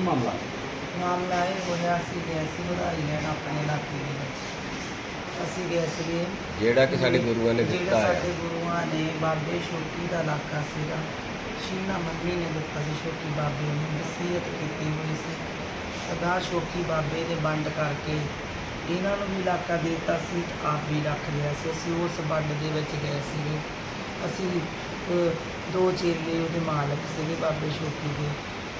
ਕੀ ਮਾਮਲਾ? ਮਾਮਲਾ ਇਹ ਹੋਇਆ ਸੀ ਗਏ ਸੀ ਵਧਾਈ ਲੈਣ ਆਪਣੇ ਇਲਾਕੇ ਦੇ ਵਿੱਚ। ਅਸੀਂ ਗਏ ਸੀਗੇ ਜਿਹੜਾ ਕਿ ਸਾਡੇ ਗੁਰੂਆਂ ਨੇ ਦਿੱਤਾ ਹੈ। ਸਾਡੇ ਗੁਰੂਆਂ ਨੇ ਬਾਬੇ ਛੋਟੀ ਦਾ ਇਲਾਕਾ ਸੀਗਾ। ਸ਼ੀਨਾ ਮੰਮੀ ਨੇ ਦਿੱਤਾ ਸੀ ਛੋਟੀ ਬਾਬੇ ਨੂੰ ਵਸੀਅਤ ਕੀਤੀ ਹੋਈ ਸੀ। ਅਦਾ ਛੋਟੀ ਬਾਬੇ ਨੇ ਵੰਡ ਕਰਕੇ ਇਹਨਾਂ ਨੂੰ ਵੀ ਇਲਾਕਾ ਦੇ ਦਿੱਤਾ ਸੀ ਆਪ ਵੀ ਰੱਖ ਲਿਆ ਸੀ। ਅਸੀਂ ਉਸ ਵੰਡ ਦੇ ਵਿੱਚ ਗਏ ਸੀਗੇ। ਅਸੀਂ ਦੋ ਚੇਲੇ ਉਹਦੇ ਮਾਲਕ ਸੀਗੇ ਬਾਬੇ ਛੋਟੀ ਦੇ।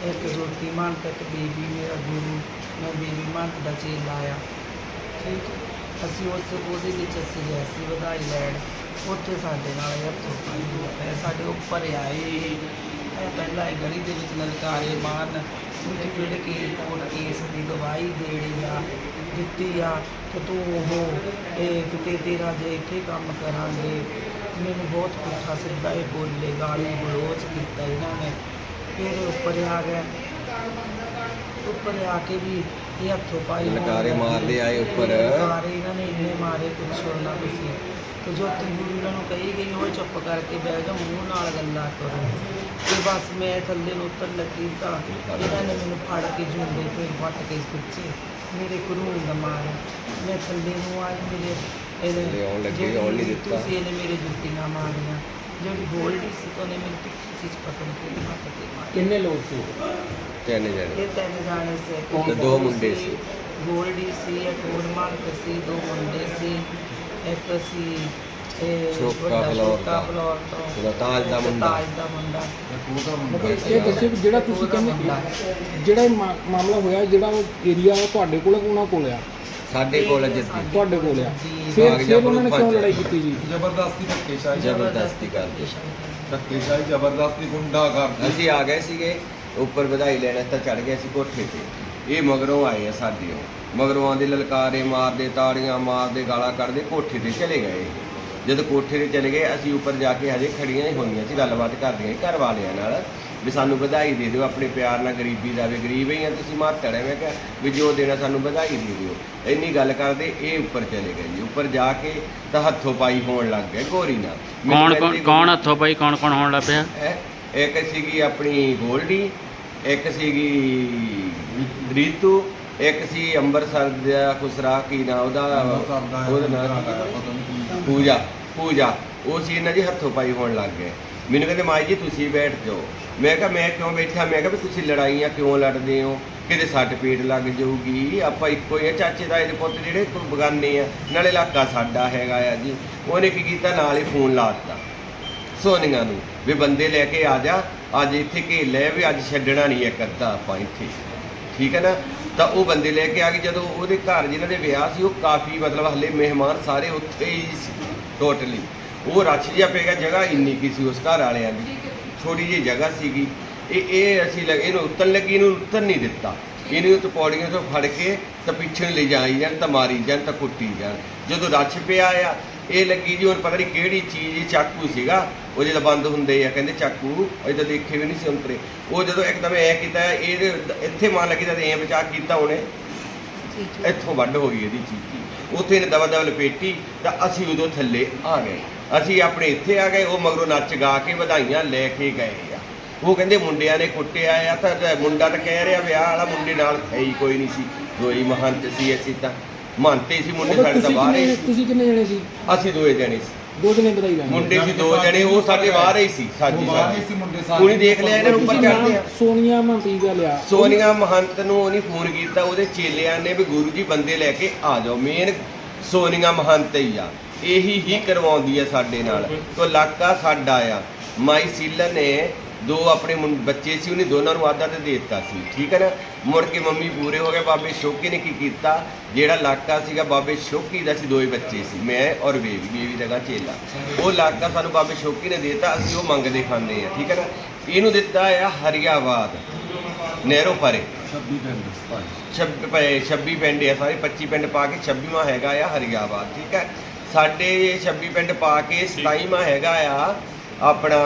ਇੱਕ ਜੋਤੀ ਮਹੰਤ ਇੱਕ ਬੀਬੀ, ਮੇਰਾ ਗੁਰੂ, ਮੈਂ ਬੀਬੀ ਮਹੰਤ ਦਾ ਚੇਲਾ ਲਾਇਆ ਠੀਕ ਅਸੀਂ ਉਸ, ਉਹਦੇ ਵਿੱਚ ਅਸੀਂ ਗਏ ਸੀ ਵਧਾਈ ਲੈਣ। ਉੱਥੇ ਸਾਡੇ ਨਾਲ ਇਹ ਹੱਥੋਂ ਪਾਈ ਹੋਇਆ ਪਿਆ। ਸਾਡੇ ਉੱਪਰ ਆਏ ਇਹ। ਪਹਿਲਾਂ ਇਹ ਗਲੀ ਦੇ ਵਿੱਚ ਲਲਕਾਰੇ ਮਾਰਨ, ਉੱਥੇ ਜਿਹੜੇ ਕਿ ਕੋਰਟ ਕੇਸ ਦੀ ਗਵਾਹੀ ਦੇਣੀ ਆ, ਦਿੱਤੀ ਆ ਕਿ ਤੂੰ ਉਹ, ਇਹ ਕਿਤੇ ਤੇਰਾ ਜੇ ਇੱਥੇ ਕੰਮ ਕਰਾਂਗੇ। ਮੈਨੂੰ ਬਹੁਤ ਪੁੱਠਾ ਸਿੱਧਾ ਇਹ ਬੋਲੇ, ਗਾਲੀ ਗਲੋਚ ਕੀਤਾ ਇਹਨਾਂ ਨੇ। ਫਿਰ ਉੱਪਰ ਆ ਗਿਆ ਉੱਪਰ ਆ ਕੇ ਵੀ ਇਹ ਹੱਥੋਂ ਪਾਈ ਹੋਣ ਲਲਕਾਰੇ ਲੱਗੇ। ਮਾਰਦੇ ਆਏ ਉੱਪਰ। ਲਲਕਾਰੇ ਇਹਨਾਂ ਨੇ ਇੰਨੇ ਮਾਰੇ ਪੁੱਛੋ ਨਾ ਤੁਸੀਂ ਤੇ ਜੋ ਗੁਰੂ ਇਹਨਾਂ ਨੂੰ ਕਹੀ ਗਈ ਉਹ ਚੁੱਪ ਕਰਕੇ ਬਹਿ ਜਾ ਮੂੰਹ ਨਾਲ ਗੱਲਾਂ ਕਰੋ ਤੇ ਬਸ ਮੈਂ ਥੱਲੇ ਨੂੰ ਉੱਤਰ ਲੱਗੀ ਤਾਂ ਇਹਨਾਂ ਨੇ ਮੈਨੂੰ ਫੜ ਕੇ ਝੁੰਡੇ ਤੇ ਵੱਟ ਕੇ ਪਿੱਛੇ ਮੇਰੇ ਗੁਰੂ ਦਾ ਮਾਰਿਆ ਮੈਂ ਥੱਲੇ ਨੂੰ ਆਈ ਮੇਰੇ ਥੱਲੇ ਆਉਣ ਲੱਗੀ, ਜਿਹੜੀ ਆਉਣ ਨਹੀਂ ਦਿੱਤਾ। ਤੁਸੀਂ ਇਹਨੇ ਮੇਰੇ ਜੁੱਤੀਆਂ ਮਾਰੀਆਂ ਜਿਹੜੀ ਗੋਲਡੀ ਸੀ ਤਾਂ ਉਹਨੇ ਮੈਨੂੰ ਪਿੱਛੇ ਚੀਜ਼ ਪਕੜ ਕੇ ਹੱਥ ਤੇ ਮਾਰੀ ਕਿੰਨੇ ਲੋਕ ਸੀ ਤਿੰਨ ਜਣੇ ਇਹ ਤਿੰਨ ਜਾਣੇ ਸੀ ਇੱਕ ਤੇ ਦੋ ਮੁੰਡੇ ਸੀ। ਗੋਲਡੀ ਸੀ ਇੱਕ ਹੋਰ ਮਾਲਕ ਸੀ ਦੋ ਮੁੰਡੇ ਸੀ ਇੱਕ ਸੀ ਇਹ ਸ਼ੋਕਾ ਵੱਡਾ ਫਲੋਰ ਸ਼ੋਕਾ ਦਾ। ਫਲੋਰ ਤੋਂ ਉਹਦਾ ਤਾਜ ਦਾ ਇੱਕ ਮੁੰਡਾ। ਤਾਜ ਦਾ ਮੁੰਡਾ ਮਤਲਬ ਇਹ ਦੱਸਿਓ ਵੀ ਜਿਹੜਾ ਤੁਸੀਂ ਉਹਦਾ ਕਹਿੰਦੇ ਮੁੰਡਾ। ਜਿਹੜਾ ਇਹ ਮਾ- ਮਾਮਲਾ ਹੋਇਆ ਜਿਹੜਾ ਉਹ ਏਰੀਆ ਤੁਹਾਡੇ ਕੋਲ ਉਹਨਾਂ ਕੋਲ ਆ ਸਾਡੇ ਕੋਲ ਜਿੱਤੀ ਤੁਹਾਡੇ ਕੋਲ ਆ। ਫਿਰ ਕਾਗਜ਼ਾਂ ਫਿਰ ਉਹਨਾਂ ਨੇ ਕਿਉਂ। ਲੜਾਈ ਕੀਤੀ ਜੀ? ਜ਼ਬਰਦਸਤੀ ਧੱਕੇਸ਼ਾਹੀ ਜ਼ਬਰਦਸਤੀ ਕਰਦੇ। ਧੱਕੇਸ਼ਾਹੀ ਜ਼ਬਰਦਸਤੀ ਗੁੰਡਾ ਕਰਦੀ। ਅਸੀਂ ਆ ਗਏ ਸੀਗੇ ਉੱਪਰ ਵਧਾਈ ਲੈਣ ਤਾਂ ਚੜ ਗਏ ਸੀ ਕੋਠੇ ਤੇ। ਇਹ ਮਗਰੋਂ ਆਏ ਆ ਸਾਡੇ ਉਹ ਮਗਰੋਂ ਆਂਦੇ ਲਲਕਾਰੇ ਮਾਰਦੇ ਤਾੜੀਆਂ ਮਾਰਦੇ ਗਾਲਾਂ ਕੱਢਦੇ ਕੋਠੇ ਤੇ ਚਲੇ ਗਏ। ਜਦ ਕੋਠੇ ਤੇ ਚਲੇ ਗਏ ਅਸੀਂ ਉੱਪਰ ਜਾ ਕੇ ਹਜੇ ਖੜੀਆਂ ਹੀ ਹੋਈਆਂ ਸੀ ਗੱਲਬਾਤ ਕਰਦੀਆਂ ਸੀ ਘਰ ਵਾਲਿਆਂ ਨਾਲ। ਵੀ ਸਾਨੂੰ ਵਧਾਈ ਦੇ ਦਿਓ ਆਪਣੇ ਪਿਆਰ ਨਾਲ ਗਰੀਬੀ ਦਾ ਵੀ ਗਰੀਬ ਹੀ ਆ ਤੁਸੀਂ ਮਾਤੜ ਹੈ ਮੈਂ ਕਿਹਾ ਵੀ ਜੋ ਦੇਣਾ ਸਾਨੂੰ ਵਧਾਈ ਦੇ ਦਿਓ। ਇੰਨੀ ਗੱਲ ਕਰਦੇ ਇਹ ਉੱਪਰ ਚਲੇ ਗਏ ਜੀ। ਉੱਪਰ ਜਾ ਕੇ ਤਾਂ ਹੱਥੋਂ ਪਾਈ ਹੋਣ ਲੱਗ ਗਏ ਗੋਰੀ ਨਾਲ। ਮੈਨੂੰ ਕੌਣ ਕਹਿੰਦੇ ਕੌਣ ਹੱਥੋਂ ਪਾਈ ਕੌਣ ਕੌਣ ਹੋਣ ਲੱਗ ਪਿਆ? ਹੈ? ਇੱਕ ਸੀਗੀ ਆਪਣੀ ਗੋਲਡੀ ਇੱਕ ਸੀਗੀ ਰੀਤੂ ਇੱਕ ਸੀ ਅੰਮ੍ਰਿਤਸਰ ਦਾ ਖੁਸਰਾ ਕੀ ਨਾ ਉਹਦਾ? ਉਹਦਾ ਨਾਂ ਕੀ? ਪੂਜਾ ਪੂਜਾ। ਉਹ ਸੀ ਇਹਨਾਂ ਦੀ ਹੱਥੋਂ ਪਾਈ ਹੋਣ ਲੱਗ ਗਏ। ਮੈਨੂੰ ਕਹਿੰਦੇ ਮਾਈ ਜੀ ਤੁਸੀਂ ਬੈਠ ਜਾਓ। ਮੈਂ ਕਿਹਾ, ਮੈਂ ਕਿਉਂ ਬੈਠਾ? ਮੈਂ ਕਿਹਾ ਵੀ ਤੁਸੀਂ ਲੜਾਈਆਂ ਕਿਉਂ ਲੜਦੇ ਹੋ? ਕਿਤੇ ਸੱਟ ਪੇਟ ਲੱਗ ਜਾਊਗੀ। ਆਪਾਂ ਇੱਕੋ ਹੀ ਆ, ਚਾਚੇ ਤਾਏ ਦੇ ਪੁੱਤ ਜਿਹੜੇ ਕੋਈ ਬਗਾਨੇ ਆ। ਨਾਲੇ ਇਲਾਕਾ ਸਾਡਾ ਹੈਗਾ ਆ ਜੀ। ਉਹਨੇ ਕੀ ਕੀਤਾ? ਨਾਲ ਹੀ ਫੋਨ ਲਾ ਦਿੱਤਾ। ਸੋਨੀਆ ਨੂੰ ਵੀ ਬੰਦੇ ਲੈ ਕੇ ਆ ਜਾ। ਅੱਜ ਇੱਥੇ ਘੇਰ ਲੈ ਵੀ ਅੱਜ ਛੱਡਣਾ ਨਹੀਂ ਇੱਕ ਅੱਧਾ ਆਪਾਂ ਇੱਥੇ। ਠੀਕ ਹੈ ਨਾ? ਤਾਂ ਉਹ ਬੰਦੇ ਲੈ ਕੇ ਆ ਗਏ ਜਦੋਂ ਉਹਦੇ ਘਰ ਜਿਨ੍ਹਾਂ ਦੇ ਵਿਆਹ ਸੀ, ਉਹ ਕਾਫੀ ਮਤਲਬ ਹਲੇ ਮਹਿਮਾਨ ਸਾਰੇ ਉੱਥੇ ਹੀ ਸੀ ਟੋਟਲੀ ਉਹ ਰੱਛ ਜਿਹਾ ਪੈ ਗਿਆ, ਜਗ੍ਹਾ ਇੰਨੀ ਕੀ ਸੀ ਉਸ ਘਰ ਵਾਲਿਆਂ ਦੀ। ਛੋਟੀ ਜਿਹੀ ਜਗ੍ਹਾ ਸੀਗੀ ਇਹ ਇਹ ਅਸੀਂ ਲੱਗ- ਇਹਨੂੰ ਉੱਤਰ ਲੱਗੀ ਇਹਨੂੰ ਉੱਤਰ ਨਹੀਂ ਦਿੱਤਾ। ਇਹਨੂੰ ਤੋਂ ਪੌੜੀਆਂ ਤੋਂ ਫੜ ਕੇ ਤਾਂ ਪਿੱਛੇ ਨੂੰ ਲੈ ਜਾਈ ਜਾਣ ਤਾਂ ਮਾਰੀ ਜਾਣ ਤਾਂ ਕੁੱਟੀ ਜਾਣ। ਜਦੋਂ ਰੱਛ ਪਿਆ ਆ ਇਹ ਲੱਗੀ ਜੀ ਹੁਣ ਪਤਾ ਨਹੀਂ ਕਿਹੜੀ ਚੀਜ਼ ਇਹ ਚਾਕੂ ਸੀਗਾ। ਉਹ ਜਦੋਂ ਬੰਦ ਹੁੰਦੇ ਆ ਕਹਿੰਦੇ ਚਾਕੂ ਇਹ ਤਾਂ ਦੇਖੇ ਵੀ ਨਹੀਂ ਸੀ ਅੰਤਰੇ ਉਹ ਜਦੋਂ ਇੱਕਦਮ ਐ ਕੀਤਾ ਇਹਦੇ ਇੱਥੇ ਮਾਰ ਲੱਗੀ ਤਾਂ ਐ ਬਚਾ ਕੀਤਾ ਉਹਨੇ। ਇੱਥੋਂ ਵੱਢ ਹੋ ਗਈ ਇਹਦੀ ਚੀਚੀ ਉੱਥੇ ਇਹਨੇ ਦਵਾ ਦਵਾ ਲਪੇਟੀ ਤਾਂ ਅਸੀਂ ਉਦੋਂ ਥੱਲੇ ਆ ਗਏ। ਅਸੀਂ ਆਪਣੇ ਇੱਥੇ ਆ ਗਏ ਉਹ ਮਗਰੋਂ ਨੱਚ ਗਾ ਕੇ ਵਧਾਈਆਂ ਲੈ ਕੇ ਗਏ ਆ। ਉਹ ਕਹਿੰਦੇ ਮੁੰਡਿਆਂ ਨੇ ਕੁੱਟਿਆ ਆ ਤਾਂ ਮੁੰਡਾ ਤਾਂ ਕਹਿ ਰਿਹਾ ਵਿਆਹ ਵਾਲਾ ਮੁੰਡੇ ਨਾਲ ਹੀ ਕੋਈ ਨਹੀਂ ਸੀ। ਦੋਈ ਮਹੰਤ ਸੀ ਅਸੀਂ ਤਾਂ। ਮੰਨਤੇ ਸੀ ਮੁੰਡੇ ਸਾਡੇ ਤਾਂ ਬਾਹਰ ਹੀ ਸੀ। ਤੁਸੀਂ ਕਿੰਨੇ ਜਣੇ ਸੀ? ਅਸੀਂ ਦੋਏ ਜਣੇ ਸੀ। ਦੋ ਜਣੇ ਵਧਾਈ ਲੈਣ ਮੁੰਡੇ ਸੀ ਦੋ ਜਣੇ ਉਹ ਸਾਡੇ ਬਾਹਰ ਹੀ ਸੀ ਸਾਜੀ ਬਾਹਰ ਹੀ ਸਾਜੀ ਸੀ ਮੁੰਡੇ ਕੁੜੀ ਦੇਖ ਲਿਆ ਇਹਨਾਂ ਨੂੰ ਉੱਪਰ ਤੁਸੀਂ ਚੜ੍ਹਦੇ ਆ ਸੋਨੀਆ ਮੰਤੀ ਦਾ ਲਿਆ। ਸੋਨੀਆ ਮਹੰਤ ਨੂੰ ਉਹਨੇ ਫੋਨ ਕੀਤਾ ਉਹਦੇ ਚੇਲਿਆਂ ਨੇ ਵੀ ਗੁਰੂ ਜੀ ਬੰਦੇ ਲੈ ਕੇ ਆ ਜਾਓ ਮੇਨ ਸੋਨੀਆ ਮਹੰਤ ਹੀ ਆ। ਇਹੀ ਹੀ ਕਰਵਾਉਂਦੀ ਆ ਸਾਡੇ ਨਾਲ। ਤੋ ਇਲਾਕਾ ਸਾਡਾ ਆ। ਮਾਈ ਸੀਲਨ ਨੇ ਦੋ ਆਪਣੇ ਬੱਚੇ ਸੀ ਉਹਨੇ ਦੋਨਾਂ ਨੂੰ ਆਧਾ ਤੇ ਦੇ ਦਿੱਤਾ ਸੀ। ਠੀਕ ਹੈ ਨਾ? ਮੁੜ ਕੇ ਮੰਮੀ ਪੂਰੇ ਹੋ ਗਏ ਬਾਬੇ ਸ਼ੋਕੀ ਨੇ ਕੀ ਕੀਤਾ? ਜਿਹੜਾ ਇਲਾਕਾ ਸੀਗਾ ਬਾਬੇ ਸ਼ੋਕੀ ਦਾ ਸੀ ਦੋਏ ਬੱਚੇ ਸੀ ਮੈਂ ਔਰ ਬੇਬੀ ਬੇਬੀ ਦਾ ਗਾ ਚੇਲਾ। ਉਹ ਇਲਾਕਾ ਸਾਨੂੰ ਬਾਬੇ ਸ਼ੋਕੀ ਨੇ ਦੇ ਦਿੱਤਾ ਅਸੀਂ ਉਹ ਮੰਗਦੇ ਖਾਂਦੇ ਆ ਠੀਕ ਹੈ ਨਾ? ਇਹਨੂੰ ਦਿੱਤਾ ਆ ਹਰੀਆਬਾਦ ਨਹਿਰੋ ਪਰੇ 26 ਪਿੰਡ ਭਾਈ। 26 ਪਏ 26 ਪਿੰਡ ਆ ਸਾਰੇ 25 ਪਿੰਡ ਪਾ ਕੇ 26ਵਾਂ ਹੈਗਾ ਆ ਹਰੀਆਬਾਦ ਠੀਕ ਹੈ? ਸਾਡੇ 26 ਪਿੰਡ ਪਾ ਕੇ 27ਵਾਂ ਹੈਗਾ ਆ ਆਪਣਾ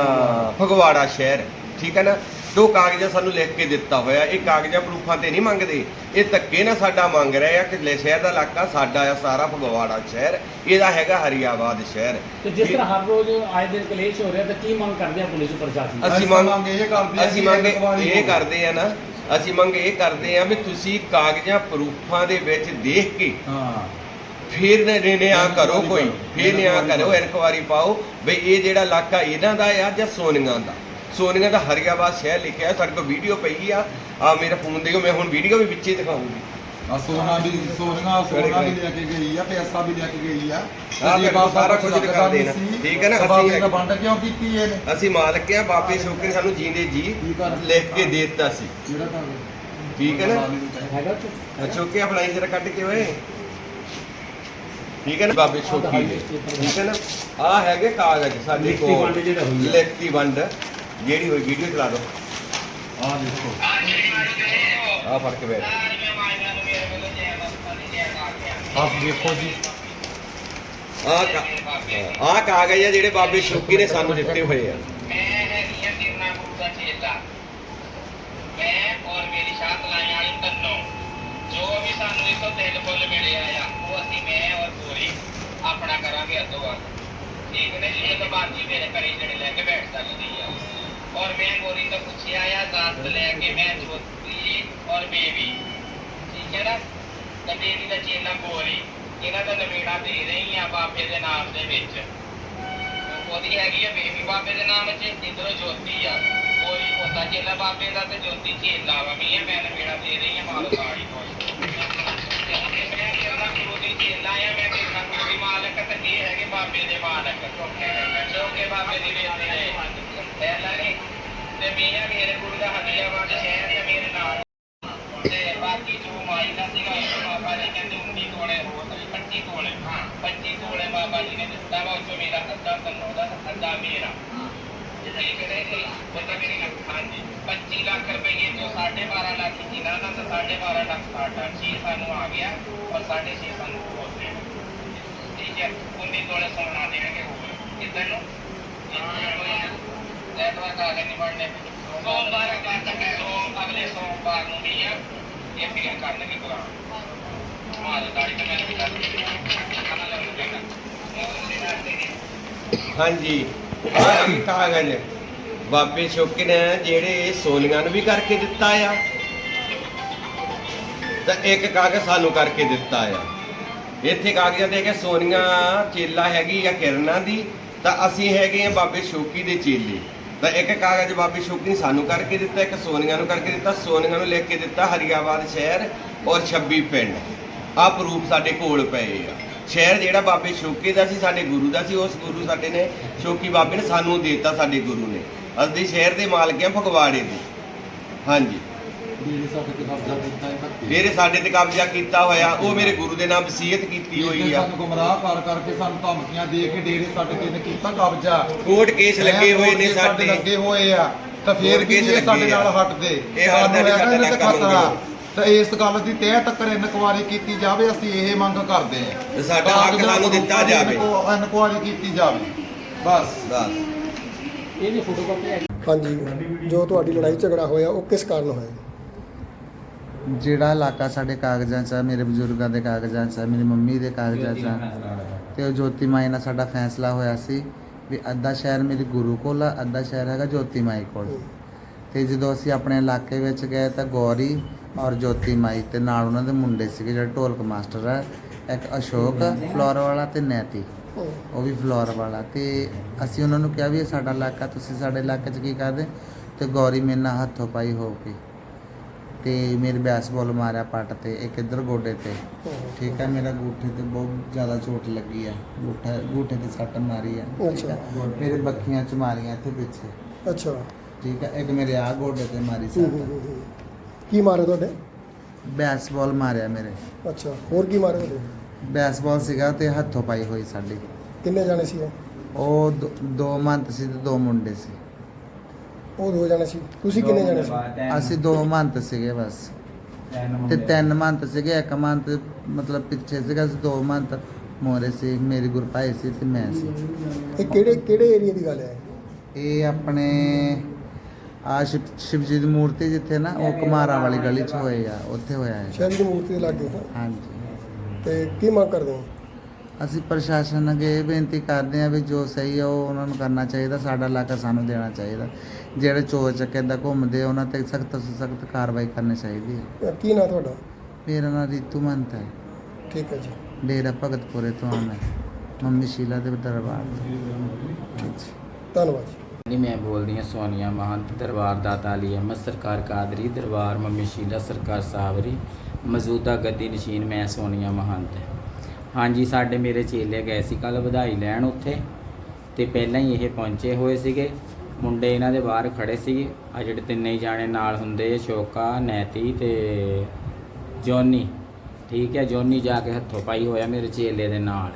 ਫਗਵਾੜਾ ਸ਼ਹਿਰ ਠੀਕ ਹੈ ਨਾ? ਤੋ ਕਾਗਜ਼ਾਂ ਸਾਨੂੰ ਲਿਖ ਕੇ ਦਿੱਤਾ ਹੋਇਆ ਇਹ ਕਾਗਜ਼ਾਂ ਪ੍ਰੂਫਾਂ ਤੇ ਨਹੀਂ ਮੰਗਦੇ। ਇਹ ਧੱਕੇ ਨਾਲ ਸਾਡਾ ਮੰਗ ਰਹੇ ਆ ਕਿ ਲੈ ਸ਼ਹਿਰ ਦਾ ਇਲਾਕਾ ਸਾਡਾ ਆ ਸਾਰਾ ਫਗਵਾੜਾ ਸ਼ਹਿਰ ਇਹਦਾ ਹੈਗਾ ਹਰੀਆਬਾਦ ਸ਼ਹਿਰ। ਤੇ ਜਿਸ ਤਰ੍ਹਾਂ ਹਰ ਰੋਜ਼ ਆਏ ਦਿਨ ਕਲੇਸ਼ ਹੋ ਰਿਹਾ ਤਾਂ ਕੀ ਮੰਗ ਕਰਦੇ ਆ ਪੁਲਿਸ ਪ੍ਰਸ਼ਾਸਨ? ਅਸੀਂ ਅਸੀਂ ਮੰਗ ਇਹ ਕਰਦੇ ਆ ਅਸੀਂ ਕਿ ਮੰਗ ਇਨਕੁਆਇਰੀ ਇਹ ਹੋਵੇ। ਕਰਦੇ ਆ ਨਾ ਅਸੀਂ ਮੰਗ ਇਹ ਕਰਦੇ ਆ ਵੀ ਤੁਸੀਂ ਕਾਗਜ਼ਾਂ ਪ੍ਰੂਫਾਂ ਦੇ ਵਿੱਚ ਦੇਖ ਕੇ ਹਾਂ। ਫਿਰ ਨੇ ਨੇ- ਨਿਆਂ ਕਰੋ ਕੋਈ ਫਿਰ ਨਿਆਂ ਕਰੋ ਇਨਕੁਆਰੀ ਪਾਓ ਵੀ ਇਹ ਜਿਹੜਾ ਇਲਾਕਾ ਇਹਨਾਂ ਦਾ ਆ ਜਾਂ ਸੋਨੀਆਂ ਦਾ? ਸੋਨੀਆਂ ਦਾ ਹਰੀਆਬਾਦ ਸ਼ਹਿਰ ਲਿਖਿਆ ਸਾਡੇ ਕੋਲ ਵੀਡੀਓ ਪਈ ਆ। ਆ ਮੇਰਾ ਫੋਨ ਦੇਖੋ ਮੈਂ ਹੁਣ ਵੀਡੀਓ ਵੀ ਵਿੱਚੇ ਦਿਖਾਉਂਗੀ। ਆ ਸੋਨਾ ਵੀ ਸੋਨੀਆ ਸੋਨਾ ਵੀ ਲੈ ਕੇ ਗਈ ਆ ਪੈਸਾ ਵੀ ਲੈ ਕੇ ਗਈ ਆ। ਬਾਬਾ ਸਾਰਾ ਕੁਛ ਕੁਝ ਨਹੀਂ ਦੇਣਾ। ਠੀਕ ਹੈ ਨਾ, ਅਸੀਂ। ਦਾ ਵੰਡ ਕਿਉਂ ਕੀਤੀ ਇਹਨੇ ਅਸੀਂ ਮਾਲਕ ਆ ਬਾਬੇ ਸ਼ੋਕਰ ਸਾਨੂੰ ਜੀਂਦੇ ਜੀ ਲਿਖ ਕੇ ਦੇ ਦਿੱਤਾ ਸੀ। ਠੀਕ ਹੈ ਨਾ? ਹੈਗਾ ਕਿ? ਅਚੋਕੇ ਅਪਲਾਈ ਜਰਾ ਕੱਢ ਕੇ ਓਏ। ਠੀਕ ਹੈ ਨਾ? ਬਾਬੇ ਸ਼ੋਕੀ ਦੇ। ਠੀਕ ਹੈ ਨਾ? ਆ ਹੈਗੇ ਕਾਗਜ਼ ਸਾਡੇ ਲਿਖਤੀ ਕੋਲ। ਵੰਡ ਜਿਹੜਾ ਹੋਈ ਆ। ਲਿਖਤੀ ਵੰਡ। ਜਿਹੜੀ ਹੋਈ ਵੀਡੀਓ ਚਲਾ ਦਿਓ। ਆ ਦੇਖੋ। ਆ ਫੜ ਕੇ ਬੈਠ। ਆਪ ਦੇਖੋ ਜੀ। ਆ ਆ ਕਾਗਜ਼ ਆ ਜਿਹੜੇ ਬਾਬੇ ਸ਼ੋਕੀ ਨੇ ਸਾਨੂੰ ਦਿੱਤੇ ਹੋਏ ਆ। ਮੈਂ ਹੈਗੀ ਆ ਕਿਰਨਾ ਗੁਰੂ ਦਾ ਚੇਲਾ ਮੈਂ ਔਰ ਮੇਰੀ ਸਾਥ ਲਾਈ ਵਾਲੀ ਤੰਨੋ ਜੋ ਵੀ ਸਾਨੂੰ ਇਸੋ ਦਿਲ ਫੁੱਲ ਮਿਲਿਆ ਆ ਉਹ ਅਸੀਂ ਮੈਂ ਆਪਣਾ ਕਰਾਂਗੇ ਅੱਧੋ ਵੱਧ ਠੀਕ ਨੇ ਜੀ ਇਹ ਬਾਕੀ ਮੇਰੇ ਘਰੇ ਜਿਹੜੇ ਲੈ ਕੇ ਬੈਠ ਸਕਦੀ ਆ। ਔਰ ਮੈਂ ਗੋਰੀ ਤੋਂ ਪੁੱਛਿਆ ਆ ਦਾਤ ਲੈ ਕੇ ਮੈਂ ਜੋਤੀ ਔਰ ਬੇਬੀ ਠੀਕ ਹੈ ਨਾ? ਤੇ ਬੇਬੀ ਦਾ ਚੇਲਾ ਗੋਰੀ ਇਹਨਾਂ ਦਾ ਨਵੇੜਾ ਦੇ ਰਹੀ ਆ ਬਾਬੇ ਦੇ ਨਾਮ ਦੇ ਵਿੱਚ। ਉਹਦੀ ਹੈਗੀ ਆ ਬੇਬੀ ਬਾਬੇ ਦੇ ਨਾਮ 'ਚ ਇਧਰੋਂ ਜੋਤੀ ਆ। ਗੋਰੀ ਪੋਤਾ ਚੇਲਾ ਬਾਬੇ ਦਾ ਤੇ ਜੋਤੀ ਚੇਲਾ ਵਾ। ਵੀ ਇਹ ਮੈਂ ਨਵੇੜਾ ਦੇ ਰਹੀ ਆ, ਮਾਲੋ ਸਾੜੀ ਕੋਈ ਚੇਲਾ ਆ, ਮੈਂ ਕਿਹਾ ਗੁਰੂ ਦੀ ਮਾਲਕ ਤੇ ਇਹ ਹੈਗੇ ਬਾਬੇ ਦੇ ਮਾਲਕ ਚੋਕੇ ਬਾਬੇ ਦੀ ਬੇਟੀ ਨੇ। ਪਹਿਲਾਂ ਨੇ ਤੇ ਮੀਆਂ, ਮੇਰੇ ਗੁਰੂ ਦਾ ਹਦੀਆਬਾਦ ਸ਼ਹਿਰ ਤੇ ਮੇਰੇ ਨਾਲ। ਤੇ ਬਾਕੀ ਜੋ ਮਾਈ ਦਾ ਸੀਗਾ ਉਹ ਬਾਬਾ ਜੀ ਕਹਿੰਦੇ 19 ਤੋਲੇ ਹੋਰ ਤੇ 25 ਤੋਲੇ। ਹਾਂ 25 ਤੋਲੇ ਬਾਬਾ ਜੀ ਨੇ ਦਿੱਤਾ ਵਾ ਉਹ ਮੇਰਾ ਅੱਧਾ ਤਨੋ ਦਾ ਤੇ ਮੇਰਾ। ਠੀਕ ਹੈ ਜੀ? ਮੇਰੀ ਲੱਖ ਹਾਂਜੀ। 25 ਲੱਖ ਰੁਪਏ ਤੋਂ 12.5 ਲੱਖ ਜਿਨ੍ਹਾਂ ਦਾ ਤੇ 12.5 ਲੱਖ ਸਾਡਾ ਛੇ ਸਾਨੂੰ ਆ ਗਿਆ, ਔਰ 6.5 ਸਾਨੂੰ ਠੀਕ ਹੈ 19 ਤੋਲੇ ਸੋਨਾ ਦੇਣਗੇ ਹੋਰ ਕਿਦਾਂ ਨੂੰ ਐਤਵਾਰ ਕਾ ਕੇ ਨਿਬੜਨੇ ਸੋਮਵਾਰ ਤੱਕ ਸੋਮ ਅਗਲੇ ਸੋਮਵਾਰ ਨੂੰ ਵੀ ਆ ਇਹ ਫਿਰ ਕਰਨਗੇ ਕੁਰਾਨ ਮਾਲ ਦਾੜੀ ਤੇ ਮੈਂ ਵੀ ਕਰ ਖਾਣਾ ਲੱਗੂਗਾ ਹਾਂਜੀ ਆ ਕਾਗਜ਼ ਬਾਬੇ ਸ਼ੋਕੀ ਨੇ ਜਿਹੜੇ ਸੋਨੀਆਂ ਨੂੰ ਵੀ ਕਰਕੇ ਦਿੱਤਾ ਆ, ਤਾਂ ਇੱਕ ਕਾਗਜ਼ ਸਾਨੂੰ ਕਰਕੇ ਦਿੱਤਾ ਆ। ਇੱਥੇ ਕਾਗਜ਼ਾਂ ਤੇ ਹੈਗੇ ਸੋਨੀਆ, ਚੇਲਾ ਹੈਗੀ ਆ ਕਿਰਨਾਂ ਦੀ, ਤਾਂ ਅਸੀਂ ਹੈਗੇ ਆ ਬਾਬੇ ਸ਼ੋਕੀ ਦੇ ਚੇਲੇ। ਤਾਂ ਇੱਕ ਕਾਗਜ਼ ਬਾਬੇ ਸ਼ੋਕੀ ਨੇ ਸਾਨੂੰ ਕਰਕੇ ਦਿੱਤਾ, ਇੱਕ ਸੋਨੀਆ ਨੂੰ ਕਰਕੇ ਦਿੱਤਾ, ਸੋਨੀਆ ਨੂੰ ਲਿਖ ਕੇ ਦਿੱਤਾ ਹਰੀਆਬਾਦ ਸ਼ਹਿਰ ਔਰ 26 ਪਿੰਡ। ਆ ਪ੍ਰੂਫ ਸਾਡੇ ਕੋਲ ਪਏ ਆ। ਸ਼ਹਿਰ ਜਿਹੜਾ ਬਾਬੇ ਸ਼ੋਕੀ ਦਾ ਸੀ, ਸਾਡੇ ਗੁਰੂ ਦਾ ਸੀ, ਉਸ ਗੁਰੂ ਸਾਡੇ ਨੇ, ਸ਼ੋਕੀ ਬਾਬੇ ਨੇ ਸਾਨੂੰ ਦਿੱਤਾ ਸਾਡੇ ਗੁਰੂ ਨੇ। ਅਸੀਂ ਸ਼ਹਿਰ ਦੇ ਮਾਲਕ ਆ, ਫਗਵਾੜੇ ਦੇ। ਹਾਂਜੀ। ਮੇਰੇ ਸਾਡੇ ਤੇ ਕਬਜ਼ਾ ਕੀਤਾ ਹੈ। ਧੱਕੇ ਮੇਰੇ ਸਾਡੇ ਤੇ ਕਬਜ਼ਾ ਕੀਤਾ ਹੋਇਆ ਉਹ ਮੇਰੇ ਗੁਰੂ ਦੇ ਨਾਮ ਵਸੀਅਤ ਕੀਤੀ ਹੋਈ ਆ। ਸਾਨੂੰ ਗੁੰਮਰਾਹ ਕਰ ਕਰਕੇ ਸਾਨੂੰ ਧਮਕੀਆਂ ਦੇ ਕੇ ਡੇਰੇ ਸਾਡੇ ਤੇ ਇਹਨੇ ਕੀਤਾ ਕਬਜ਼ਾ। ਕੋਰਟ ਕੇਸ ਲੱਗੇ ਹੋਏ ਨੇ ਸਾਡੇ ਲੱਗੇ ਹੋਏ ਆ ਤਾਂ ਫੇਰ ਵੀ ਕੇਸ ਇਹ ਸਾਡੇ ਲੱਗੇ ਆ। ਨਾਲ ਹਟਦੇ। ਇਹ ਸਾਡੇ ਨਾਲ ਹੈਗਾ ਸਾਡਾ ਤੇ ਖਤਰਾ। ਇਸ ਗੱਲ ਦੀ ਤਹਿ ਤੱਕ ਇਨਕੁਆਰੀ ਕੀਤੀ ਜਾਵੇ ਅਸੀਂ ਇਹ ਮੰਗ ਕਰਦੇ ਹਾਂ। ਤੇ ਸਾਡਾ ਹੱਕ ਸਾਨੂੰ ਦਿੱਤਾ ਜਾਵੇ। ਇਨਕੁਆਰੀ ਕੀਤੀ ਜਾਵੇ। ਬਸ। ਬਸ। ਇਹਦੀ ਫੋਟੋਕਾਪੀ ਹੈ ਹਾਂਜੀ। ਜੋ ਤੁਹਾਡੀ ਲੜਾਈ ਝਗੜਾ ਹੋਇਆ ਉਹ ਕਿਸ ਕਾਰਨ ਹੋਇਆ? ਜਿਹੜਾ ਇਲਾਕਾ ਸਾਡੇ ਕਾਗਜ਼ਾਂ 'ਚ ਆ ਮੇਰੇ ਬਜ਼ੁਰਗਾਂ ਦੇ ਕਾਗਜ਼ਾਂ 'ਚ ਆ ਮੇਰੀ ਮੰਮੀ ਦੇ ਕਾਗਜ਼ਾਂ 'ਚ ਆ। ਤੇ ਉਹ ਜੋਤੀ ਮਾਈ ਨਾਲ ਸਾਡਾ ਫੈਸਲਾ ਹੋਇਆ ਸੀ ਵੀ ਅੱਧਾ ਸ਼ਹਿਰ ਮੇਰੇ ਗੁਰੂ ਕੋਲ ਆ ਅੱਧਾ ਸ਼ਹਿਰ ਹੈਗਾ ਜੋਤੀ ਮਾਈ ਕੋਲ। ਤੇ ਜਦੋਂ ਅਸੀਂ ਆਪਣੇ ਇਲਾਕੇ ਵਿੱਚ ਗਏ ਤਾਂ ਗੌਰੀ ਔਰ ਜੋਤੀ ਮਾਈ ਤੇ ਨਾਲ ਉਹਨਾਂ ਦੇ ਮੁੰਡੇ ਸੀਗੇ ਜਿਹੜੇ ਢੋਲਕ ਮਾਸਟਰ ਆ ਇੱਕ ਅਸ਼ੋਕ ਫਲੋਰ ਵਾਲਾ ਤੇ ਨੈਤੀ। ਉਹ ਵੀ ਫਲੋਰ ਵਾਲਾ ਤੇ ਅਸੀਂ ਉਹਨਾਂ ਨੂੰ ਕਿਹਾ ਵੀ ਇਹ ਸਾਡਾ ਇਲਾਕਾ ਤੁਸੀਂ ਸਾਡੇ ਇਲਾਕੇ 'ਚ ਕੀ ਕਰਦੇ? ਤੇ ਗੌਰੀ ਮੇਰੇ ਨਾਲ ਹੱਥੋਂ ਪਾਈ ਹੋ ਕੇ ਤੇ ਮੇਰੇ ਬੈਸਬਾਲ ਮਾਰਿਆ ਪੱਟ ਤੇ ਇੱਕ ਇੱਧਰ ਗੋਡੇ ਤੇ। ਠੀਕ ਹੈ ਮੇਰਾ ਗੂਠੇ ਤੇ ਬਹੁਤ ਜ਼ਿਆਦਾ ਚੋਟ ਲੱਗੀ ਆ। ਗੂਠਾ ਗੂਠੇ ਤੇ ਸੱਟ ਮਾਰੀ ਠੀਕ ਹੈ ਮੇਰੇ ਬੱਖੀਆਂ ਚ ਮਾਰੀਆਂ ਇੱਥੇ ਪਿੱਛੇ। ਅੱਛਾ। ਠੀਕ ਹੈ ਇੱਕ ਮੇਰੇ ਆ ਗੋਡੇ ਤੇ ਮਾਰੀ ਹੂੰ, ਹੂੰ, ਸੱਟ। ਹੂੰ, ਹੂੰ। ਕੀ ਮਾਰੇ ਤੁਹਾਡੇ? ਬੈਸਬਾਲ ਮਾਰਿਆ ਮੇਰੇ। ਅੱਛਾ ਹੋਰ ਕੀ ਮਾਰੇ ਤੁਹਾਡੇ? ਬੈਸਬਾਲ ਸੀਗਾ ਤੇ ਹੱਥੋਂ ਪਾਈ ਹੋਈ ਸਾਡੀ। ਕਿੰਨੇ ਜਾਣੇ ਸੀ ਉਹ? ਉਹ ਦੋ- ਦੋ ਮੰਤ ਸੀ ਤੇ ਦੋ ਮੁੰਡੇ ਸੀ। ਉਹ ਦੋ ਜਾਣੇ ਸੀ। ਤੁਸੀਂ ਕਿੰਨੇ ਜਾਣੇ ਸੀ? ਅਸੀਂ ਦੋ ਮੰਤ ਸੀਗੇ ਬਸ। ਤੇ ਤਿੰਨ ਮੰਤ ਸੀਗੇ ਇੱਕ ਮੰਤ ਮਤਲਬ ਪਿੱਛੇ ਸੀਗਾ ਅਸੀਂ ਦੋ ਮੰਤ ਮੋਰੇ ਸੀ ਮੇਰੀ ਗੁਰਪਾਈ ਸੀ ਤੇ ਮੈਂ ਸੀ। ਇਹ ਕਿਹੜੇ ਕਿਹੜੇ ਏਰੀਆ ਦੀ ਗੱਲ ਹੈ? ਇਹ ਆਪਣੇ ਆ ਸ਼ਿਵ ਸ਼ਿਵ ਜੀ ਦੀ ਮੂਰਤੀ ਜਿੱਥੇ ਨਾ ਉਹ ਕੁਮਾਰਾਂ ਵਾਲੀ ਗਲੀ 'ਚ ਹੋਏ ਆ ਉੱਥੇ ਹੋਇਆ ਹੈ ਸ਼ਹਿਰ ਦੀ ਮੂਰਤੀ ਦੇ ਲਾਗੇ। ਹਾਂਜੀ। ਤੇ ਕੀ ਮੰਗ ਕਰਦੇ ਹੋ? ਅਸੀਂ ਪ੍ਰਸ਼ਾਸਨ ਅੱਗੇ ਇਹ ਬੇਨਤੀ ਕਰਦੇ ਹਾਂ ਵੀ ਜੋ ਸਹੀ ਹੈ ਉਹ ਉਹਨਾਂ ਨੂੰ ਕਰਨਾ ਚਾਹੀਦਾ ਸਾਡਾ ਇਲਾਕਾ ਸਾਨੂੰ ਦੇਣਾ ਚਾਹੀਦਾ। ਜਿਹੜੇ ਚੋਰ ਚੱਕੇ ਦਾ ਘੁੰਮਦੇ ਆ, ਉਹਨਾਂ ਤੇ ਸਖਤ ਸਖਤ ਕਾਰਵਾਈ ਕਰਨੀ ਚਾਹੀਦੀ ਹੈ। ਕੀ ਨਾਂ ਤੁਹਾਡਾ? ਮੇਰਾ ਨਾਮ ਰੀਤੂ ਮੰਤ ਹੈ। ਠੀਕ ਹੈ ਜੀ। ਡੇਰਾ ਭਗਤਪੁਰੇ ਤੋਂ ਹਾਂ। ਮੈਂ ਮੰਮੀ ਸ਼ੀਲਾ ਦੇ ਦਰਬਾਰ ਤੋਂ। ਧੰਨਵਾਦ ਜੀ। ਜੀ ਮੈਂ ਬੋਲਦੀ ਹਾਂ ਸੋਨੀਆ ਮਹੰਤ ਦਰਬਾਰ ਦਾਤਾ ਅਲੀ ਅਹਿਮਦ ਸਰਕਾਰ ਕਾਦਰੀ ਦਰਬਾਰ ਮੰਮੀ ਸ਼ੀਲਾ ਸਰਕਾਰ ਸਾਵਰੀ ਮੌਜੂਦਾ ਗੱਦੀ ਨਸ਼ੀਨ ਮੈਂ ਸੋਨੀਆ ਮਹੰਤ ਹਾਂਜੀ, ਸਾਡੇ ਮੇਰੇ ਚੇਲੇ ਗਏ ਸੀ ਕੱਲ ਵਧਾਈ ਲੈਣ ਉੱਥੇ ਤੇ ਪਹਿਲਾਂ ਹੀ ਇਹ ਪਹੁੰਚੇ ਹੋਏ ਸੀਗੇ। ਮੁੰਡੇ ਇਹਨਾਂ ਦੇ ਬਾਹਰ ਖੜੇ ਸੀਗੇ। ਆ ਜਿਹੜੇ ਤਿੰਨੇ ਹੀ ਜਾਣੇ ਨਾਲ ਹੁੰਦੇ ਸ਼ੋਕਾ ਨੈਤੀ ਤੇ ਜੋਨੀ। ਠੀਕ ਹੈ, ਜੋਨੀ ਜਾ ਕੇ ਹੱਥੋਂ ਪਾਈ ਹੋਇਆ ਮੇਰੇ ਚੇਲੇ ਦੇ ਨਾਲ।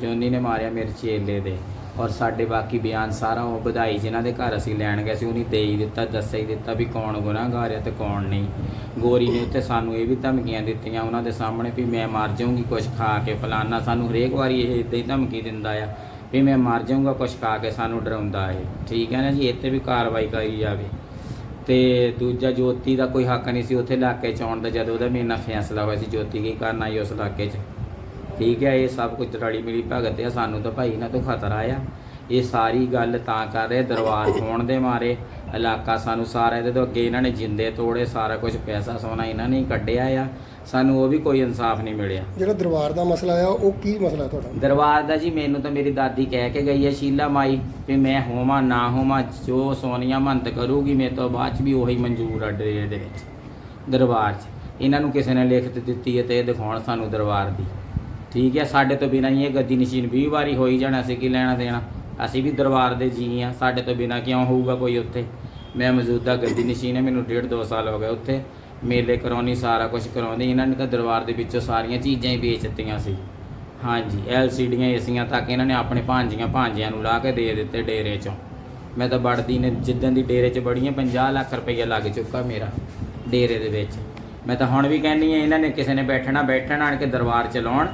ਜੋਨੀ ਨੇ ਮਾਰਿਆ ਮੇਰੇ ਚੇਲੇ ਦੇ। ਔਰ ਸਾਡੇ ਬਾਕੀ ਬਿਆਨ ਸਾਰਾ ਉਹ ਵਧਾਈ ਜਿਨ੍ਹਾਂ ਦੇ ਘਰ ਅਸੀਂ ਲੈਣ ਗਏ ਸੀ, ਉਹਨੇ ਦੇ ਹੀ ਦਿੱਤਾ, ਦੱਸਿਆ ਹੀ ਦਿੱਤਾ ਵੀ ਕੌਣ ਗੁਨਾਹਗਾਰ ਹੈ ਤੇ ਕੌਣ ਨਹੀਂ। ਗੋਰੀ ਨੇ ਉੱਥੇ ਸਾਨੂੰ ਇਹ ਵੀ ਧਮਕੀਆਂ ਦਿੱਤੀਆਂ ਉਹਨਾਂ ਦੇ ਸਾਹਮਣੇ ਵੀ ਮੈਂ ਮਰ ਜਾਊਂਗੀ, ਕੁਛ ਖਾ ਕੇ ਫਲਾਨਾ ਸਾਨੂੰ ਹਰੇਕ ਵਾਰੀ ਇਹ ਇਦਾਂ ਹੀ ਧਮਕੀ ਦਿੰਦਾ ਆ ਵੀ ਮੈਂ ਮਰ ਜਾਊਂਗਾ, ਕੁਛ ਖਾ ਕੇ ਸਾਨੂੰ ਡਰਾਉਂਦਾ ਹੈ ਠੀਕ ਹੈ ਨਾ ਜੀ, ਇੱਥੇ ਵੀ ਕਾਰਵਾਈ ਕਰੀ ਜਾਵੇ। ਤੇ ਦੂਜਾ ਜੋਤੀ ਦਾ ਕੋਈ ਹੱਕ ਨਹੀਂ ਸੀ ਉੱਥੇ ਇਲਾਕੇ ਚ ਆਉਣ ਦਾ, ਜਦੋਂ ਉਹਦਾ ਮੇਰੇ ਨਾਲ ਫੈਸਲਾ ਹੋਇਆ ਸੀ, ਜੋਤੀ ਕੀ ਕਰਨਾ ਆਈ ਉਸ ਇਲਾਕੇ 'ਚ? ਠੀਕ ਹੈ ਇਹ ਸਭ ਕੁਝ ਰਲੀ ਮਿਲੀ ਭਗਤ ਆ ਸਾਨੂੰ ਤਾਂ ਭਾਈ ਇਹਨਾਂ ਤੋਂ ਖਤਰਾ ਆ। ਇਹ ਸਾਰੀ ਗੱਲ ਤਾਂ ਕਰ ਰਹੇ ਦਰਬਾਰ ਹੋਣ ਦੇ ਮਾਰੇ ਇਲਾਕਾ ਸਾਨੂੰ ਸਾਰਾ ਇਹਦੇ ਤੋਂ ਅੱਗੇ ਇਹਨਾਂ ਨੇ ਜਿੰਦੇ ਤੋੜੇ ਸਾਰਾ ਕੁਝ ਪੈਸਾ ਸੋਨਾ ਇਹਨਾਂ ਨੇ ਕੱਢਿਆ ਆ। ਸਾਨੂੰ ਉਹ ਵੀ ਕੋਈ ਇਨਸਾਫ ਨਹੀਂ ਮਿਲਿਆ। ਜਿਹੜਾ ਦਰਬਾਰ ਦਾ ਮਸਲਾ ਆ ਉਹ ਕੀ ਮਸਲਾ ਤੁਹਾਡਾ? ਦਰਬਾਰ ਦਾ ਜੀ ਮੈਨੂੰ ਤਾਂ ਮੇਰੀ ਦਾਦੀ ਕਹਿ ਕੇ ਗਈ ਹੈ ਸ਼ੀਲਾ ਮਾਈ ਵੀ ਮੈਂ ਹੋਵਾਂ ਨਾ ਹੋਵਾਂ ਜੋ ਸੋਨੀਆ ਮੰਤ ਕਰੂਗੀ ਮੇਰੇ ਤੋਂ ਬਾਅਦ ਚ ਵੀ ਉਹੀ ਮਨਜ਼ੂਰ ਆ ਡੇਰੇ ਦੇ ਵਿੱਚ ਦਰਬਾਰ 'ਚ। ਇਹਨਾਂ ਨੂੰ ਕਿਸੇ ਨੇ ਲਿਖਤ ਦਿੱਤੀ ਹੈ ਤੇ ਇਹ ਦਿਖਾਉਣ ਸਾਨੂੰ ਦਰਬਾਰ ਦੀ। ਠੀਕ ਹੈ, ਸਾਡੇ ਤੋਂ ਬਿਨਾਂ ਹੀ ਇਹ ਗੱਦੀ ਨਸ਼ੀਨ 20 ਵਾਰੀ ਹੋਈ ਜਾਣਾ ਸੀ ਕਿ ਲੈਣਾ ਦੇਣਾ? ਅਸੀਂ ਵੀ ਦਰਬਾਰ ਦੇ ਜੀ ਆ ਸਾਡੇ ਤੋਂ ਬਿਨਾਂ ਕਿਉਂ ਹੋਊਗਾ ਕੋਈ ਉੱਥੇ? ਮੈਂ ਮੌਜੂਦਾ ਗੱਦੀ ਨਸ਼ੀਨ ਹੈ, ਮੈਨੂੰ ਡੇਢ ਦੋ ਸਾਲ ਹੋ ਗਏ ਉੱਥੇ। ਮੇਲੇ ਕਰਾਉਣੀ, ਸਾਰਾ ਕੁਝ ਕਰਾਉਂਦੇ ਇਹਨਾਂ ਨੇ ਤਾਂ ਦਰਬਾਰ ਦੇ ਵਿੱਚੋਂ ਸਾਰੀਆਂ ਚੀਜ਼ਾਂ ਹੀ ਵੇਚ ਦਿੱਤੀਆਂ ਸੀ। ਹਾਂਜੀ, ਐਲਸੀਡੀਆਂ ਏਸੀਆਂ ਤੱਕ ਇਹਨਾਂ ਨੇ ਆਪਣੇ ਭਾਂਜੀਆਂ ਭਾਂਜਿਆਂ ਨੂੰ ਲਾ ਕੇ ਦੇ ਦਿੱਤੇ ਡੇਰੇ 'ਚੋਂ। ਮੈਂ ਤਾਂ ਬੜਦੀ ਨੇ ਜਿੱਦਾਂ ਦੀ ਡੇਰੇ 'ਚ ਬੜੀਆਂ 50 ਲੱਖ ਰੁਪਈਆ ਲੱਗ ਚੁੱਕਾ ਮੇਰਾ ਡੇਰੇ ਦੇ ਵਿੱਚ। ਮੈਂ ਤਾਂ ਹੁਣ ਵੀ ਕਹਿੰਨੀ ਆ ਇਹਨਾਂ ਨੇ ਕਿਸੇ ਨੇ ਬੈਠਣਾ, ਬੈਠਣ ਆਣ ਕੇ ਦਰਬਾਰ ਚਲਾਉਣ।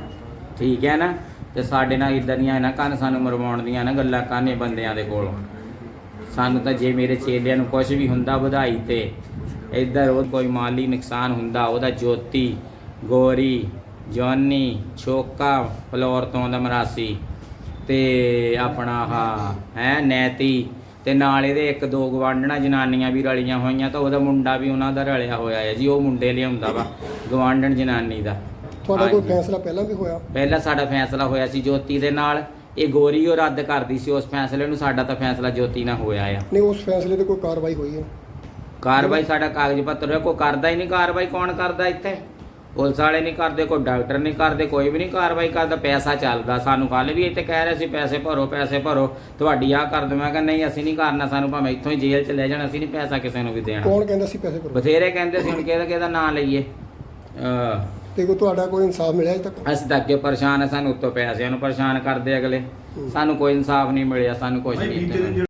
ਠੀਕ ਹੈ ਨਾ? ਤੇ ਸਾਡੇ ਨਾਲ ਇਦਾਂ ਦੀਆਂ ਨਾ ਕੰਨ ਸਾਨੂੰ ਮਰਵਾਉਣ ਦੀਆਂ ਨਾ ਗੱਲਾਂ ਕਾਨੇ ਬੰਦਿਆਂ ਦੇ ਕੋਲ। ਸਾਨੂੰ ਤਾਂ ਜੇ ਮੇਰੇ ਚੇਲਿਆਂ ਨੂੰ ਕੁਝ ਵੀ ਹੁੰਦਾ ਵਧਾਈ ਤੇ, ਇੱਧਰ ਉਹ ਕੋਈ ਮਾਲੀ ਨੁਕਸਾਨ ਹੁੰਦਾ, ਉਹਦਾ ਜੋਤੀ, ਗੋਰੀ ਜੋਨੀ ਛੋਕਾ, ਫਲੋਰ ਤੋਂ ਦਾ ਮਰਾਸੀ, ਤੇ ਆਪਣਾ ਹਾਂ ਹੈ, ਨੈਤੀ, ਤੇ ਨਾਲ ਇਹਦੇ ਇੱਕ ਦੋ ਗਵਾਂਢਣਾ ਜਨਾਨੀਆਂ ਵੀ ਰਲੀਆਂ ਹੋਈਆਂ, ਤਾਂ ਉਹਦਾ ਮੁੰਡਾ ਵੀ ਉਹਨਾਂ ਦਾ ਰਲਿਆ ਹੋਇਆ ਹੈ ਜੀ, ਉਹ ਮੁੰਡੇ ਲਿਆਉਂਦਾ ਵਾ ਗਵਾਂਢਣ ਜਨਾਨੀ ਦਾ। ਤੁਹਾਡਾ ਕੋਈ ਹਾਂਜੀ। ਫੈਸਲਾ ਪਹਿਲਾਂ ਵੀ ਹੋਇਆ? ਪਹਿਲਾਂ ਸਾਡਾ ਫੈਸਲਾ ਹੋਇਆ ਸੀ ਜੋਤੀ ਦੇ ਨਾਲ। ਇਹ ਗੋਰੀ ਉਹ ਰੱਦ ਕਰਦੀ ਸੀ ਉਸ ਫੈਸਲੇ ਨੂੰ ਸਾਡਾ ਤਾਂ ਫੈਸਲਾ ਜੋਤੀ ਨਾਲ ਹੋਇਆ ਆ। ਨਹੀਂ ਉਸ ਫੈਸਲੇ ਤੇ ਕੋਈ ਕਾਰਵਾਈ ਹੋਈ ਹੈ? ਕਾਰਵਾਈ ਸਾਡਾ ਕਾਗਜ਼ ਪੱਤਰ ਹੈ ਕੋਈ ਕਰਦਾ ਹੀ ਨਹੀਂ ਕਾਰਵਾਈ ਕੌਣ ਕਰਦਾ ਇੱਥੇ? ਪੁਲਿਸ ਵਾਲੇ ਨਹੀਂ ਕਰਦੇ ਕੋਈ ਡਾਕਟਰ ਨਹੀਂ ਕਰਦੇ ਕੋਈ ਵੀ ਨਹੀਂ ਕਾਰਵਾਈ ਕਰਦਾ ਪੈਸਾ ਚੱਲਦਾ। ਸਾਨੂੰ ਕੱਲ ਵੀ ਇੱਥੇ ਕਹਿ ਰਹੇ ਸੀ ਪੈਸੇ ਭਰੋ ਪੈਸੇ ਭਰੋ। ਤੁਹਾਡੀ ਆਹ ਕਰ ਦਵਾਂ ਕਿ ਨਹੀਂ ਅਸੀਂ ਨਹੀਂ ਕਰਨਾ ਸਾਨੂੰ ਭਾਵੇਂ ਇੱਥੋਂ ਹੀ ਜੇਲ੍ਹ 'ਚ ਲੈ ਜਾਣਾ ਅਸੀਂ ਨਹੀਂ ਪੈਸਾ ਕਿਸੇ ਨੂੰ ਵੀ ਦੇਣਾ। ਕੌਣ ਕਹਿੰਦਾ ਸੀ ਪੈਸੇ ਭਰੋ? ਬਥੇਰੇ ਕਹਿੰਦੇ ਸੀ ਹੁਣ ਕਿਹਦਾ ਕਿਹਦਾ ਨਾਂ ਲਈਏ? ਅਹ ਤੇ ਕੋਈ ਤੁਹਾਡਾ ਕੋਈ ਇਨਸਾਫ ਮਿਲਿਆ ਅਜੇ ਤੱਕ? ਅਸੀਂ ਤਾਂ ਅੱਗੇ ਪਰੇਸ਼ਾਨ ਆ ਸਾਨੂੰ ਉੱਤੋਂ ਪੈਸਿਆਂ ਨੂੰ ਪਰੇਸ਼ਾਨ ਕਰਦੇ ਅਗਲੇ। ਸਾਨੂੰ ਕੋਈ ਇਨਸਾਫ ਨਹੀਂ ਮਿਲਿਆ ਸਾਨੂੰ ਕੁਝ ਨਹੀਂ ਦਿੱਤਾ